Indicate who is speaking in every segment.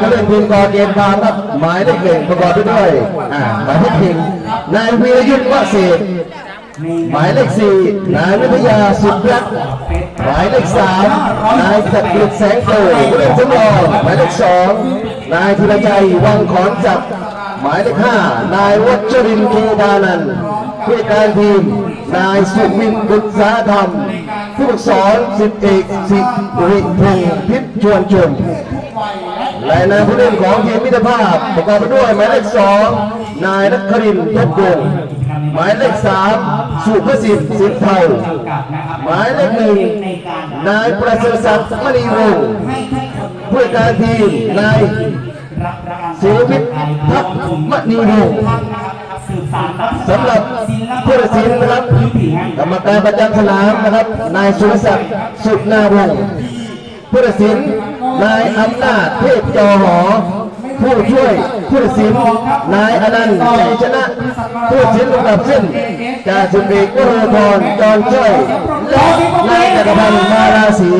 Speaker 1: ครับสำหรับรายนามผู้เล่นทีมกอเกมฟามครับหมายเลขหนึ่งประกอบไปด้วยอ่าหมายเลขหนึ่งนายวีรยุทธ์วเศษหมายเลขสี่นายวิทยาสุดรักหมายเลขสามนายจักริดแสงโตผู้เล่นสำรองหมายเลขสองนายธีรชัยวังขอนจับหมายเลขห้านายวัชรินทร์เคดานันท์ผู้จัดการทีม นายสุวินบุษสาธรรม ผู้ฝึกสอนสิบเอกสิริพงศ์พิษชวนชม และนายผู้เล่นของทีมมิตรภาพประกอบไปด้วยหมายเลขสองนายนักครินทร์เพชรวงศ์หมายเลขสามสุภสิทธิ์สิทธิ์เทาหมายเลขหนึ่งนายประเสริฐศักดิ์มณีวงศ์ผู้จัดการทีมนายศิลปินทัพมณีวงศ์สำหรับผู้ตัดสินนะครับกรรมการประจำสนามนะครับนายสุรศักดิ์สุดนาวงศ์ผู้ตัดสิน นายอำนาจเทพจอหอ ผู้ช่วยผู้ตัดสินนายอนันต์ใจชนะ ผู้ตัดสินลำดับเส้นจ่าสิบเอกวโรธรจอนช่วยและนายจักรพันธ์มาราศี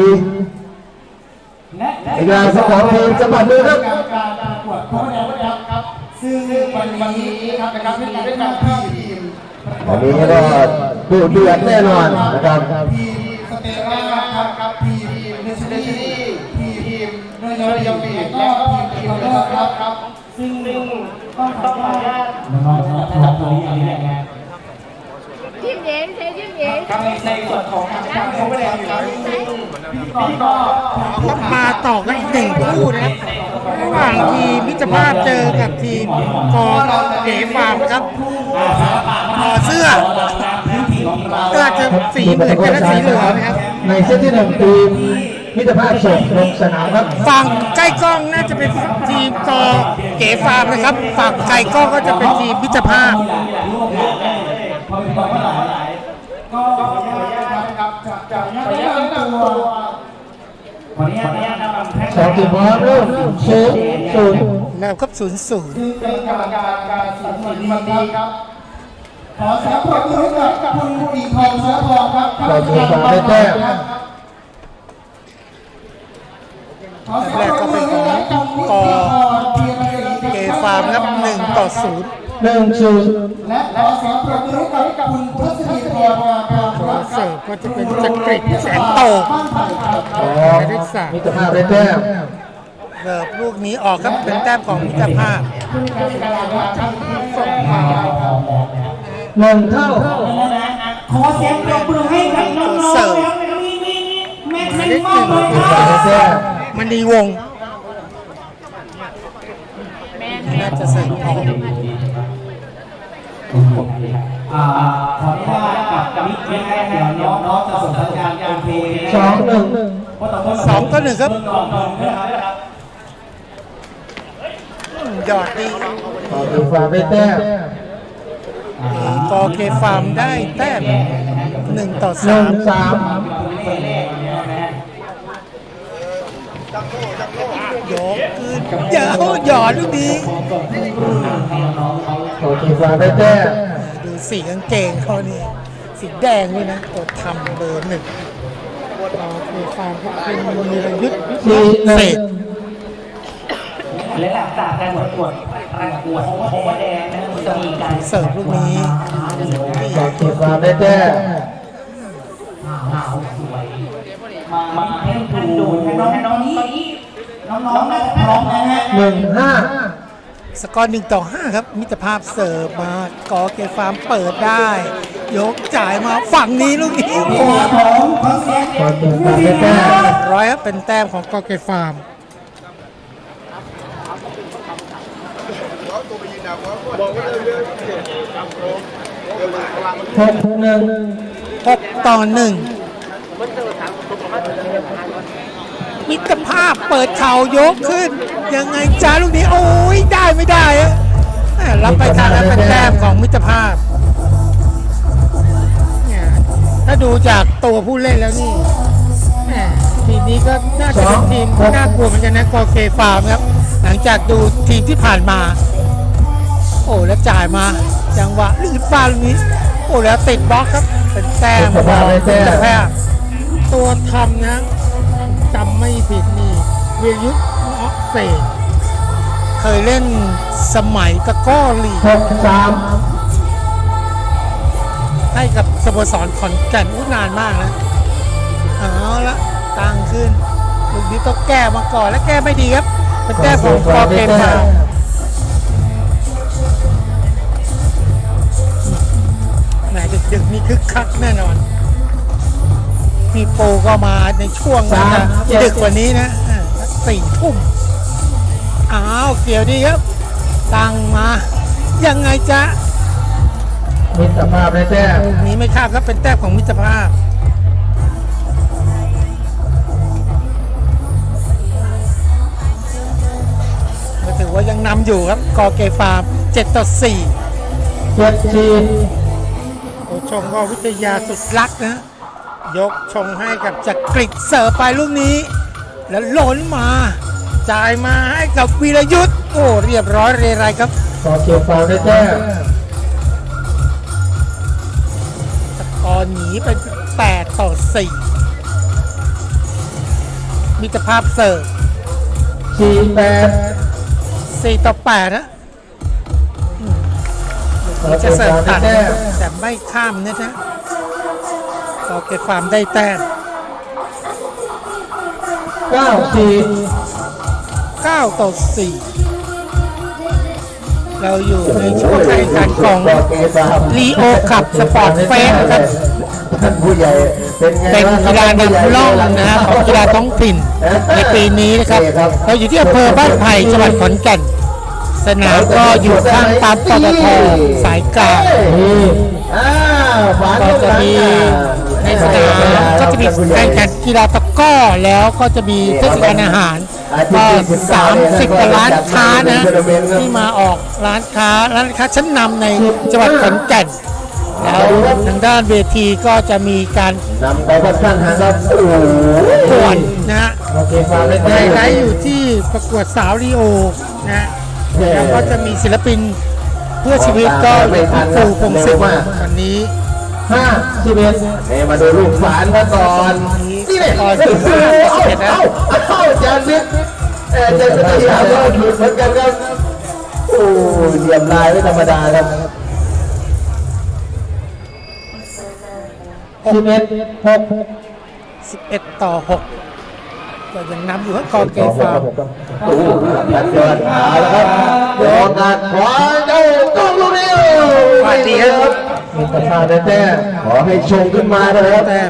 Speaker 1: อีกงานสองทีมสมัครมือครับ
Speaker 2: การประกวดโค้ชแดงวัดครับ ซึ่งวันนี้ครับนะครับเป็นการได้การทีม
Speaker 1: วันนี้ก็ดูเดือดแน่นอนนะครับ
Speaker 2: ทีมสเตล่าครับครับทีมเนสเนซี่ ทีมทีมเนยยาบีและทีมทีมเนอร์ครับครับ
Speaker 3: ซึ่งซึ่งต้องต้องขออนุญาตน้องๆจะจับตัวนี้อย่างนี้แหละ
Speaker 4: จิ้มเหย็นเทจิ้มเหย็น
Speaker 3: ครับในในส่วนของการการโค้ชแดงครับพี่ก็
Speaker 5: ต้องมาต่อกันอีกหนึ่งคู่นะครับระหว่างทีมมิตรภาพเจอกับทีมกอเก๋ฟาร์มครับต่อเสื้อก็อาจจะสีเหมือนกันและสีเหลืองนะครับ
Speaker 1: ในเซตที่หนึ่งทีม มิตรภาพส่งลงสนามครับ
Speaker 5: ฝั่งใกล้กล้องน่าจะเป็นทีมกอเก๋ฟาร์มนะครับ ฝั่งไกลกล้องก็จะเป็นทีมมิตรภาพ
Speaker 3: พอเป็นบอกว่าหลายหลาย
Speaker 2: ก็ขออนุญาตครับจะจะแนะนำตัว
Speaker 3: ขออนุญาตขออนุญาตนำแพ็ค
Speaker 1: สองทีมพร้อมเริ่มศูนย์ศูนย์
Speaker 5: แล้วครับศูนย์ศูนย์
Speaker 2: ซึ่งเป็นกรรมการการตัดสินวันนี้ครับขอเสียงปรบมือให้กับคุณอีทองเสือทองครับ
Speaker 1: ต่อทีมฟาร์มได้ แต้ม
Speaker 2: ขอเสียงปรบมือให้กับคุณอีทองเพียรศรี
Speaker 5: เก๋ฟาร์มครับหนึ่งต่อศูนย์
Speaker 1: หนึ่งศูนย์
Speaker 2: และขอเสียงปรบมือให้กับคุณพัชรีพรมาพร
Speaker 5: ตัว
Speaker 2: รัก
Speaker 5: เสิร์ฟก็จะเป็นจักริดแสงโต
Speaker 2: บ้านไผ่ครับ
Speaker 1: สองมิตรภาพได้แต้ม
Speaker 5: เสิร์ฟลูกนี้ออกครับเป็นแต้มของมิตรภาพ
Speaker 2: ผู้การการวัดครับส่งมา
Speaker 1: หนึ่งเท่า
Speaker 3: ขอเสียงปรบมือให้กับน้องๆแล้วนะครับนี่นี่นี่แม่
Speaker 5: หมา
Speaker 3: ที
Speaker 5: ยเล
Speaker 3: ม
Speaker 5: ข
Speaker 3: ม
Speaker 5: ห
Speaker 3: อบ
Speaker 5: นึ่ง
Speaker 3: เลยครับ
Speaker 5: มันดีวงศ์น่าจะเสิร์ฟออก
Speaker 3: อ่าขออนุญาตกับกับมิกมิกนะฮะเดี๋ยวน้องจะส่งสัญญาณการเพลง
Speaker 1: สองหนึ่ง
Speaker 5: สองต่อหนึ่งครับ
Speaker 3: สองต่อหนึ่งนะครับ
Speaker 5: หยอดดี
Speaker 1: ต่อทีมฟาร์มได้แต้ม
Speaker 5: กอเคฟาร์มได้แต้มหนึ่งต่อ
Speaker 1: หนึ่
Speaker 5: สางม
Speaker 1: สาม
Speaker 5: ยก ขึ้นเยอะหยอดลูกนี้
Speaker 1: ต่อทีมฟาได้แต้
Speaker 5: ดูสีกางเกงเขานี่สีแดงด้วยนะตัวทำเบอร์หนึ่งกอเคฟาร์มครับคุณมีรยุทธ์เศ
Speaker 1: นึ่ง
Speaker 5: ษ
Speaker 3: และหลังจากการประกวดประกวดโคมแดงนะจะมีการ
Speaker 5: เสิร์ฟลูกนี้
Speaker 1: ต่อทีมฟาได้แต้มา
Speaker 3: วสวยมามาให้ท่านดูให้น้องให้น้องนี้ น้องๆน่าจะพร้อมนะฮะ
Speaker 1: หนึ่งห้า
Speaker 5: สกอร์หนึ่งต่อห้าครับ มิตรภาพเสิร์ฟมากอเกฟาร์มเปิดได้ ยกจ่ายมาฝั่งนี้ลูกนี้โอ้โห
Speaker 2: ของขอเสียง
Speaker 1: ต่อทีมฟาร์มได้แต้ม
Speaker 5: ร้อยครับเป็นแต้มของกอเกฟาร์ม
Speaker 1: หกหนึ่ง
Speaker 5: หกต่อหนึ่ง มิตรภาพเปิดเข่ายกขึ้น ยังไงจ้าลูกนี้ โอ้ยได้ไม่ได้อะแหม่รับไปทางแล้วเป็นแต้มของมิตรภาพเนี่ยถ้าดูจากตัวผู้เล่นแล้วนี่แหม่ทีมนี้ก็น่าจะเป็นทีมที่น่ากลัวเหมือนกันนะกอเคฟาร์มครับ หลังจากดูทีมที่ผ่านมา โอ้แล้วจ่ายมา จังหวะลื่นฟ้าลูกนี้ โอ้แล้วติดบล็อกครับ เป็นแต้มของมิตรภาพตัวทำนะจำไม่ ผิดนี่เวียยุทธเศษเคยเล่นสมัยตะก้อลีก
Speaker 1: หกสาม
Speaker 5: ให้กับสโมสรขอนแก่นอุนานมากนะเอาละตั้งขึ้นลูกนี้ต้องแก้มาก่อนและแก้ไม่ดีครับเป็นแก้ของกอเกมมาแหมดึกๆนี่คึกคักแน่นอน มีโปรก็มาในช่วงนั้นนะดึกกว่านี้นะอ่าสี่ทุ่มอ้าวเกี่ยวดีครับตั้งมา ยังไงจ๊ะ
Speaker 1: มิตรภาพได้แต้ม
Speaker 5: ลูกนี้ไม่ข้ามครับเป็นแต้มของมิตรภาพก็ถือว่ายังนำอยู่ครับกอเกฟาร์ม7ต่อ4
Speaker 1: เจ็ดสี่
Speaker 5: โอชงก็วิทยาสุดรักนะ ยกชงให้กับจักริดเสิร์ฟไปลูกนี้ แล้วหล่นมา จ่ายมาให้กับวีรยุทธ์โอ้เรียบร้อยเรไรครับ
Speaker 1: ขอเกียร์ฟาวได้แต้ม
Speaker 5: สกอร์หนีเป็น8ต่อ 4 มิตรภาพเสิร์ฟ
Speaker 1: สี่แปด
Speaker 5: 4ต่อ8นะอืมลูกนี้จะเสิร์ฟตัดแต่ไม่ข้ามนะนะ กอเกฟาร์มได้แต้ม
Speaker 1: เก้าสี่
Speaker 5: 9ต่อ4เราอยู่ในช่วงการแข่งขันของ
Speaker 1: ขเกียร์ฟาว
Speaker 5: ลีโอขับสปอร์ตเฟสครับ
Speaker 1: ท่านผู้ใหญ่เป็นไง
Speaker 5: เป็น
Speaker 1: บ้งค
Speaker 5: กี
Speaker 1: รับ
Speaker 5: ฬานำร่องนะฮะของกีฬาท้องถิ่นในปีนี้นะครับเราอยู่ที่อำเภอบ้านไผ่จังหวัดขอนแก่น สนามก็อยู่ข้างปั๊มปตทสายกลาง
Speaker 1: นี่อ้าวฝาน
Speaker 5: ก็จะมี ในสนามก็จะมีการแข่งกีฬาตะกร้อแล้วก็จะมีเทศกาลอาหารก็30กว่าร้านค้านะที่มาออกร้านค้าร้านค้าชั้นนำในจังหวัดขอนแก่นแล้วทางด้านเวทีก็จะมีการ
Speaker 1: นำไปพัฒนาครับโอ้โห
Speaker 5: กวนนะฮะ
Speaker 1: โอเคฟาวไฮ
Speaker 5: ไลท์อยู่ที่ประกวดสาวรีโอนะแล้วก็จะมีศิลปินเพื่อชีวิตก็อยู่ที่ปูพงศิษฐ์วันนี้
Speaker 1: ห้าสิบเอ็ดเอ้มาดูลูกฝานกันก่อน นี่เลย
Speaker 5: ก่อน
Speaker 1: โอ้
Speaker 5: สิบ
Speaker 1: โห
Speaker 5: ห้าสิบเอ็ดนะ
Speaker 1: เอ้าเอ้าจานนิดเอ่อจะจะพยายามว่าหยุดเหมือนกันครับ โอ้เหลี่ยมลายไม่ธรรมดาครับสิบเอ็ดหก
Speaker 5: 11ต่อ6ก็ ก็ยังนำอยู่ครับกองเกฟาร์ม
Speaker 1: โอ้โหตัดยอดขาแล้วครับโดนการขวาเจ้าต้องลูกนี้
Speaker 5: สวัสดีครับ
Speaker 1: มีประธาแต้ขอให้ชงขึ้นมาเลยครับ
Speaker 5: แต้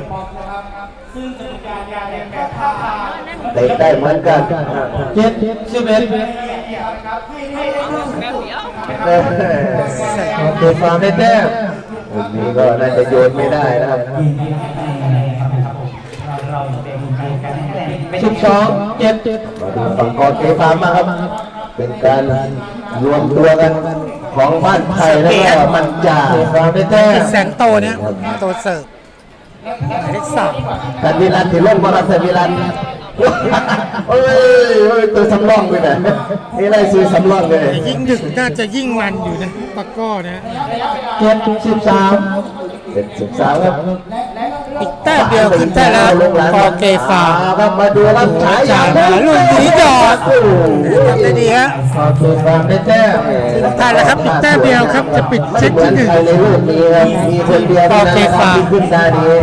Speaker 1: เตะได้เหมือนกันเจ็ดสิบเอ็ดโอเคฟาร์มได้แต้มวันนี้ก็น่าจะโยนไม่ได้นะครับ
Speaker 3: เราเป็นการแข่งขันเป็น
Speaker 1: สิบสองเจ็ดมาดูฝั่งกอเกฟามมาครับ เป็นการรวมตัวกันของบ้านไทยแล้วก็มันจ่าฟาร์มได้แต้ม
Speaker 5: แสงโตเนี่ยตัวเสิร์ฟหมายเลขสาม
Speaker 1: กันวิรันที่ลงมารับเซวิรันเฮ้ยเฮ้ยตัวสำรองไปไหนนี่อะไรซื้อสำรองเลย
Speaker 5: ยิ่งดึกน่าจะยิ่งมันอยู่นะปากก้อนะ
Speaker 1: เจ็ดสิบสามเจ็ดสิบสามครับ
Speaker 5: อีกแต้มเดียวขึ้นแต้มแล้วกอเกฟาร์ม
Speaker 1: ครับมาดูรับฉายา
Speaker 5: จ่ายมาลูกนี้ดอดทำได้ดีฮะ
Speaker 1: กอเกฟาร์มได้แต้ม
Speaker 5: ถึงไทยแล้วครับอีกแต้มเดียวครับจะปิดเซตที่หนึ่ง
Speaker 1: ใครในรูปนี้ครับมีคนเดียวเท่าขึ้นได้นี้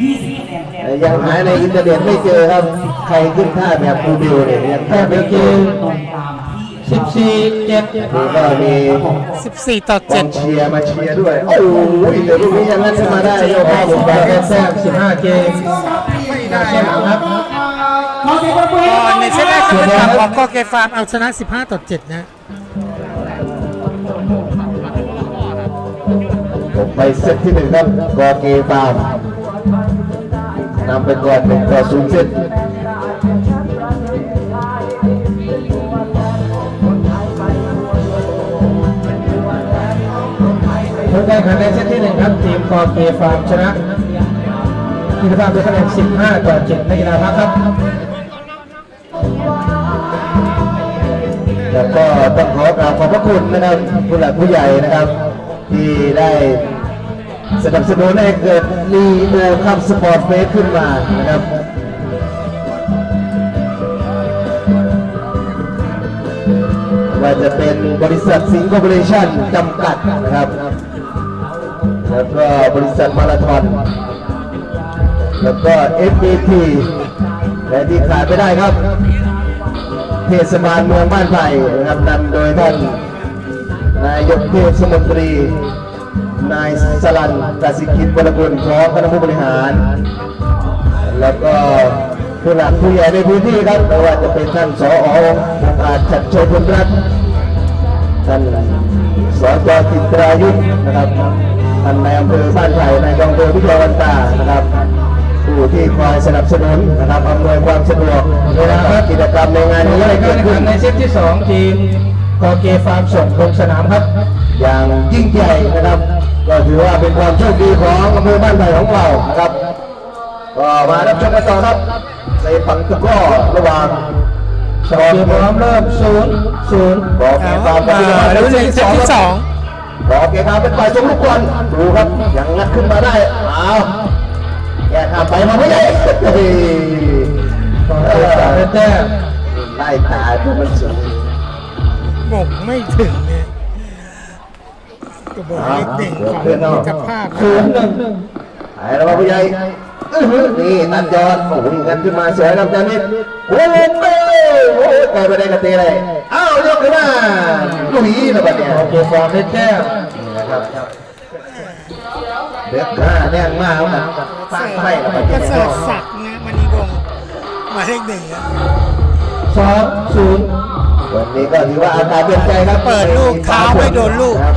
Speaker 3: 20คะแนน
Speaker 1: ยังหาในอินเทอร์เน็ตไม่เจอครับ ใครขึ้นท่าแบบคูบิวเนี่ยยังแทบไม่เจอ สิบสี่เจ็ดนี่ก็มี
Speaker 5: 14 ต่อ ก
Speaker 1: อง
Speaker 5: 7
Speaker 1: เชียร์มาเชียร์ด้วย โอ้โหเดี๋ยวลูกนี้ยังงั้นขึ้นมาได้โยกให้ผมไปแค่แซมสิบห้าเกมไม่ได้ครับ
Speaker 5: ก่อนในเซตแรกคือเป็นฝั่งของกอเกฟาร์มเอาชนะ 15 ต่อ 7 นะ
Speaker 1: ผมไปเซตที่หนึ่งครับกอเกฟาร์มนำไปก่อนหนึ่งต่อศูนย์เซต ผลการแข่งขันในเซตที่หนึ่งครับทีมกอเกฟาร์มชนะทีมฟาร์มด้วยคะแนน15 ต่อ 7 ในกีฬาพักครับ แล้วก็ต้องขอกราบขอบพระคุณนะครับผู้หลักผู้ใหญ่นะครับ ที่ได้สนับสนุนให้เกิดลีโอคัพสปอร์ตเฟสขึ้นมานะครับว่าจะเป็นบริษัทสิงห์คอร์เรชั่นจำกัดนะครับ แล้วก็บริษัทมาราธอนแล้วก็ FBT และที่ขาดไม่ได้ครับ เทศบาลเมืองบ้านไผ่นะครับนำโดยท่านนายกเทศมนตรี นายสลันกสิกิจบรกุลพร้อมคณะผู้บริหาร แล้วก็ผู้หลักผู้ใหญ่ในพื้นที่ครับไม่ว่าจะเป็นท่านสอองอาจชัดโชยพลรัตน์ท่านสจจิตรายุทธนะครับ ท่านนายอำเภอบ้านไผ่นายกองอำเภอพิทยาวันตานะครับผู้ที่คอยสนับสนุนนะครับอำนวยความสะดวกเวลากิจกรรมในงานนี้ได้เกิดขึ้น
Speaker 5: ในเซตที่ 2 ทีมกอเกฟาร์มส่งลงสนามครับ
Speaker 1: อย่างยิ่งใหญ่นะครับ ก็ถือว่าเป็นความโชคดีของอำเภอบ้านไผ่ของเรานะครับก็มารับชมกันต่อครับ ในฝั่งตะกร้อระหว่าง
Speaker 5: สองเกมพร้อมเริ่มศูนย์ศูนย์
Speaker 1: บอก
Speaker 5: เอา
Speaker 1: ตาม
Speaker 5: มาแล้วในเซตที่สอง
Speaker 1: บอกเกมเป็นฝ่ายส่งลูกบอลดูครับยังงัดขึ้นมาได้เอาแกข้ามไปมาไม่ได้เฮ้ย
Speaker 5: กอเกฟาร์มได้แต้ม
Speaker 1: ไล่ตาดูมันสูง
Speaker 5: หมกไม่ถึงเนี่ยกระบอกเล็กเด่งของมิตรภาพ
Speaker 1: ศูนย์หนึ่งไอ้ระวังผู้ใหญ่อื้อหือนี่ตัดยอดโอ้โหงัดขึ้นมาสวยครับจานิดโอ้โหโอ้โหไกลไปได้กระเตะเลยอ้าวยกขึ้นมา ลุยนะบัดเนี่ย
Speaker 5: กอเกฟาร์มได้แต้ม
Speaker 1: นะครับเด็กห้าแน่นมากครับสร้างไฟแล้วบัด
Speaker 5: ก็
Speaker 1: เนี่ย
Speaker 5: เสิร์ฟสักดิ์นะมณีวงศ์หมายเลขหนึ่งอะ
Speaker 1: สองศูนย์วันนี้ก็ถือว่าอาการเป็นใจครับ
Speaker 5: เปิดลูกเท้าไม่โดนลูก
Speaker 1: ครับ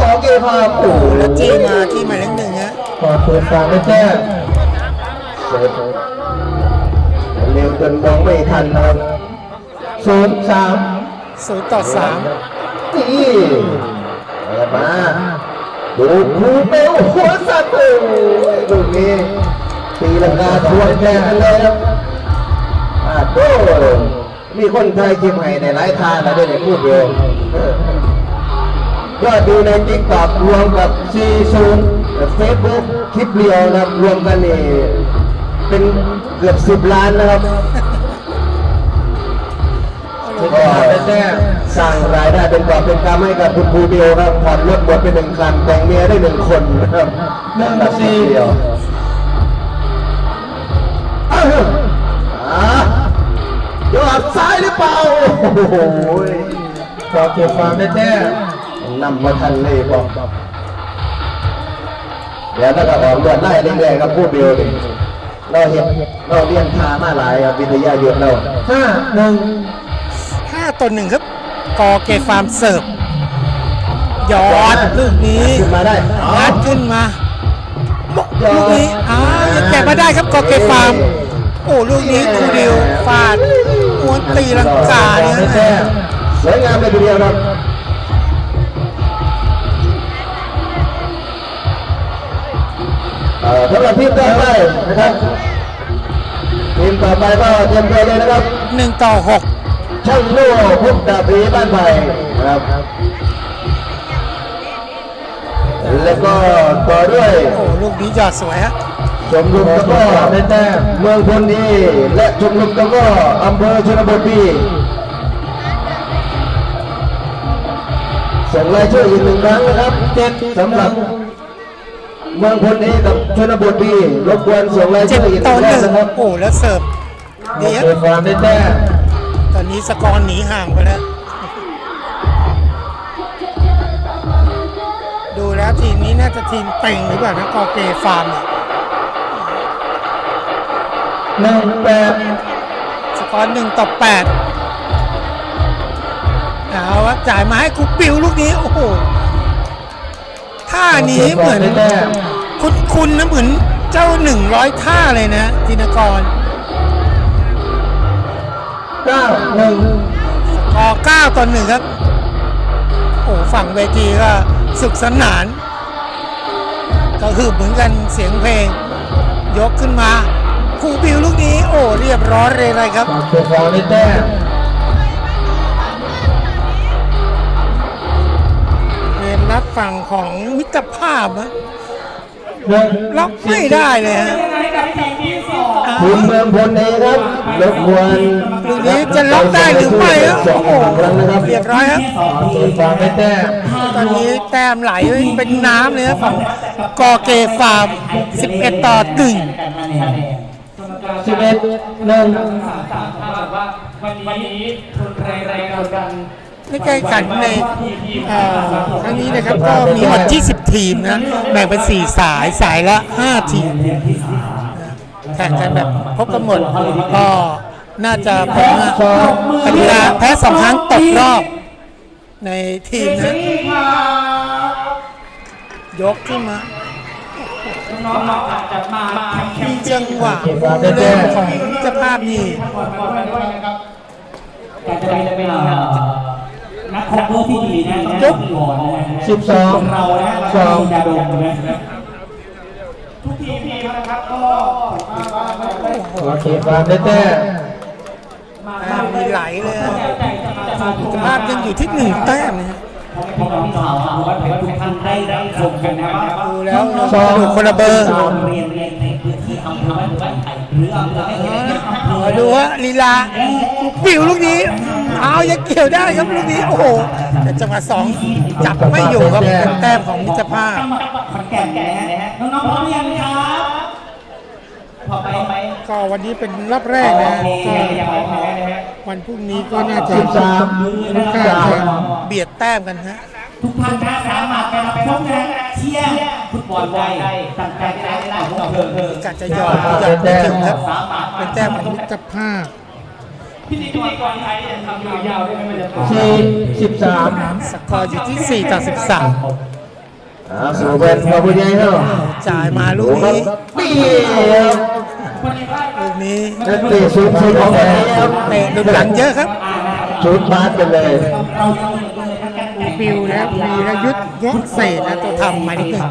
Speaker 1: ต่อเกมครับโอ้โห
Speaker 5: แล้วจี้มาที่หมายเลขหนึ่งฮะกอเกฟาร์มได้แต้ม
Speaker 1: เซฟเร็วจนมองไม่ทันนะครับ
Speaker 5: ศูนย์สาม ศูนย์ต่อสาม
Speaker 1: นี่เปิดมาดูคูเมลหัวสัตว์โอ้ยลูกนี้ตีลังกาทวนแรงกันเลยครับอ่าโต้มีคนไทยทีมไห้ในหลายทางแล้วด้วยในพูดเดียวเออก็ดูในติ๊กต็อกรวมกับซีซูนเฟซบุ๊กคลิปเดียวนะครับรวมกันนี่เป็นเกือบสิบล้านนะครับ ก็สร้างรายได้เป็นกอบเป็นกำให้กับคุณครูเดียวครับผ่อนรถหมดไปหนึ่งคันแต่งเมียได้หนึ่งคนนะครับหนึ่งสี่เดียวอ้าวอะยอดซ้ายหรือเปล่าโอ้โห
Speaker 5: กอเกฟาร์มได้แต้ม
Speaker 1: นำมาทันเลยบอกเดี๋ยวถ้ากับออกเลือดไล่เรื่อยๆครับพูดเดียวดิเราเห็นเราเรียนทามาหลายครับวิทยายุทธเรา
Speaker 5: ห้าหนึ่งห้า ต่อหนึ่งครับกอเกฟาร์มเสิร์ฟยอดลูกนี้
Speaker 1: ขึ้นมาได้อ๋อ
Speaker 5: งัดขึ้นมาลูกนี้อ้าวยังแกะมาได้ครับกอเกฟาร์มโอ้ลูกนี้คูดิวฟาดม้วนตีลังกาเนี่ย
Speaker 1: สวยงามเลยทีเดียวครับเอ่อสำหรับทีมต่อไปนะครับทีมต่อไปก็เตรียมตัวเลยนะครับ
Speaker 5: หนึ่งต่อหก
Speaker 1: ช่างลู่พุทธปรีบ้านไผ่นะครับ แล้วก็ต่อด้วย
Speaker 5: โอ้ลูกนี้ยอดสวยฮะ
Speaker 1: ชมรมตะกร้อในแต้มเมืองพลดีและชมรมตะกร้ออำเภอชนบทปีส่งรายชื่ออีกหนึ่งครั้งนะครับเจ็ดสำหรับเมืองพลดีกับชนบทปีรบกวนส่งราย
Speaker 5: เจ็
Speaker 1: ชื่
Speaker 5: ด
Speaker 1: ออีกห
Speaker 5: ต่อ
Speaker 1: นึ่ง
Speaker 5: ห
Speaker 1: ครั้
Speaker 5: นึ่
Speaker 1: ง
Speaker 5: ง
Speaker 1: นะครับ
Speaker 5: โอ้แล้วเสิร์ฟดีครับ
Speaker 1: ความได้แต้ม
Speaker 5: ตอนนี้สกอร์หนีห่างไปแล้ว ดูแล้วทีมนี้น่าจะทีมเต็งหรือเปล่านะกอเกฟาร์มเนี่ย
Speaker 1: หนึ่งแปด
Speaker 5: สกอร์หนึ่งต่อแปดเอาวะจ่ายมาให้คุปปิวลูกนี้ โอ้โหท่านี้เหมือน คุณคุณนะเหมือนเจ้าหนึ่งร้อยท่าเลยนะธินกร
Speaker 1: เก้าหนึ่ง
Speaker 5: ออเก้าต่อหนึ่งครับ โอ้ฝั่งเวทีก็สุขสนาน ก็คือเหมือนกันเสียงเพลง ยกขึ้นมาครูบิวลูกนี้ โอ้เรียบร้อยเลยเลยครับ
Speaker 1: เก็บฟาวได้แต้ม
Speaker 5: เกมนัดฝั่งของมิตรภาพนะ
Speaker 1: หนึ่ง
Speaker 5: ล็อกไม่ได้เลยฮะ
Speaker 1: ทีมเมืองพลเองครับรบกวน
Speaker 5: ลูกนี้จะล็อกได้หรือไม่ครับ
Speaker 1: สอง
Speaker 5: โอ้โห
Speaker 1: ครั้งนะครับ
Speaker 5: เรียบร้อยครับ
Speaker 1: ฟางไม่แต้ม
Speaker 5: ตอนนี้แต้มไหลเป็นน้ำเลยครับของกอเกฟาร์ม11 ต่อ1
Speaker 1: สิบเอ็ดหนึ่ง
Speaker 3: วันนี้ทุนแรงแรงกัน
Speaker 5: ในการแข่งขันในเอ่อครั้งนี้นะครับก็มีทั้งหมด 20 ทีมนะแบ่งเป็น 4 สายสายละ 5 ทีมแข่งกันแบบพบกันหมดก็น่าจะผมว่ากติกาแพ้สองครั้งตกรอบในทีมนะยกขึ้นมา
Speaker 3: น้องๆอาจจะมาแคม
Speaker 5: มี
Speaker 3: ป์
Speaker 5: จังหวะเล่นของเจ้าภาพนี่
Speaker 3: แต่จะเป็นเป็ นนักคอมเบอร์ที่ดีนะยกก่อนนะ
Speaker 1: สิบสอง
Speaker 3: เรานะ
Speaker 1: สอง
Speaker 3: ดาดงนะทุกทีมนะครับก็
Speaker 1: โอเคฟางได้แต้ม
Speaker 5: แต้มมีไหลเลยนะเจ้าภาพยังอยู่ที่หนึ่งแต้มนะฮะ
Speaker 3: พี่น้องสาวว่าทุกท่านได้ได้ชมกันนะว่า
Speaker 5: ดูแล้วกระดูกคนละเบอร์
Speaker 3: โรงเรียนในพื้น ที่อำเภอบ้านบ้านไผ่หรืออำเภอไม่เห็นอำเภอ
Speaker 5: มาดูฮะลีลาปิวลูกนี้ เอายังเกี่ยวได้ครับลูกนี้ โอ้โหแต่จังหวะสองจับไม่อยู่ครับเป็นแต้มของมิตรภาพ
Speaker 3: จังหวัดขอนแก่นนะฮะน้องๆพร้อมหรือยังครับพอไปไป
Speaker 5: ก็วันนี้เป็นรอบแรกนะ
Speaker 3: โอเค
Speaker 5: ก็
Speaker 3: ยังไม่แพ้นะฮะ
Speaker 5: วันพรุ่งนี้ก็น่าจะ
Speaker 1: สิบสาม
Speaker 5: ค่อนข้าง
Speaker 1: สาม
Speaker 5: จะเบียดแต้มกันฮะ
Speaker 3: ทุกท่านนะสามารถไปรับชมนะ เชียร์ฟุตบอลได้ตั้งใจได้ได้ของเธอ
Speaker 5: กาจะยอมอยากไม่ถึงครับ เป็นแต้มของมิตรภาพ
Speaker 3: พิธีกรไทยจะทำยาวๆได้ไหมมันจะ
Speaker 1: สี่สิบสาม
Speaker 5: สกอร์อยู่ที่4ต่อ
Speaker 1: อ่าสู่เป็นพอผู้ใหญ่เนาะ
Speaker 5: 13จ่ายมาลู
Speaker 1: ดู
Speaker 5: ก
Speaker 1: ครับ
Speaker 5: นี้
Speaker 1: นี่ครับ
Speaker 5: ลูกนี้
Speaker 1: นักเตะสูงสุดของแท้ครับ
Speaker 5: เตะดุหลังเยอะครับ
Speaker 1: ชุดบาสไปเลย
Speaker 3: เรายังเหลือเลยทั้งกัน
Speaker 5: ปิวแล้ววีรยุทธ์ยกเศษนะตัวทำหมายเลขหนึ่ง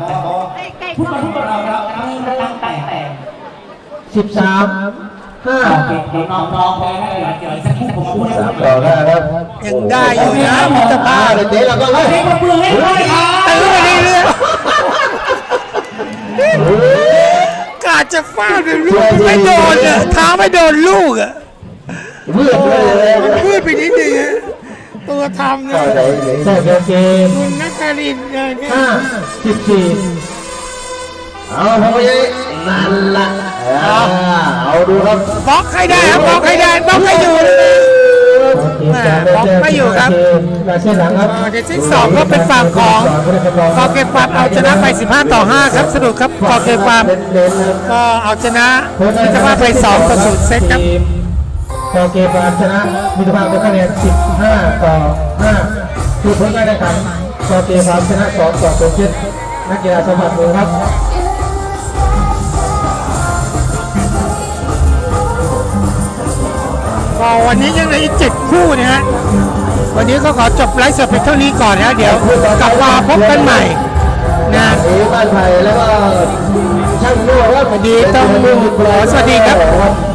Speaker 4: ใกล้
Speaker 3: ฟุตบอลฟุตบอลเราเราเริ่มตั้งแต่
Speaker 1: สิบสามห้า
Speaker 3: น้องๆพอแล้วเดี๋ยวเดี๋ยวสักครู่ผมพูด
Speaker 1: สามต่อห้าครับ
Speaker 5: ยังได้อยู่นะมิตรภา
Speaker 1: ห้า
Speaker 5: พ
Speaker 1: เลยเตะแล้วก็เลย
Speaker 3: เด็กมาเปลือยให้ด้วยครับ
Speaker 5: ตื้อไปเรื่อยๆกาจะฟาดเป็นลูกไม่โดนอะเท้าไม่โดนลูกอะ
Speaker 1: เวียดเลยเลย
Speaker 5: มันพืดไปนิดนึงฮะ ตัวทำเนี่ย
Speaker 1: ใช่เกม
Speaker 5: คุณนักการินเนี่ยเนี่ย
Speaker 1: ห้าสิบสี่เอาพอผู้ใหญ่นั่นละอ่าเอาดูครับ
Speaker 5: บล็อกให้ได้ครับบล็อกให้ได้บล็อกให้อยู่เลยแหม่บล็อกไม่อยู่ครับ
Speaker 1: เส้นหลังครับ
Speaker 5: เดี๋ยวที่สองก็เป็นฝั่งของกอเกฟาร์มเอาชนะไป 15 ต่อ 5 ครับสรุปครับกอเกฟาร์ม
Speaker 1: เน้นๆครับ
Speaker 5: ก็เอาชนะมิตรภาพไป 2 ต่อ 0 เซตครับ
Speaker 1: พอเกมการชนะมิตรภาพด้วยคะแนน 15 ต่อ 5 คือผลการแข่งขันพอเกมการชนะ 2 ต่อ0เซตนักกีฬาสมบัติมือครับ
Speaker 5: ก็วันนี้ยังเหลืออีก 7 คู่นะฮะ วันนี้ก็ขอจบไลฟ์สดเพียงเท่านี้ก่อนนะเดี๋ยวกลับมาพบกันใหม่นะ
Speaker 1: เอบ้านไผ่แล้วก็ช่างนวดว่า
Speaker 5: สวัสดีต้องขอสวัสดีครับ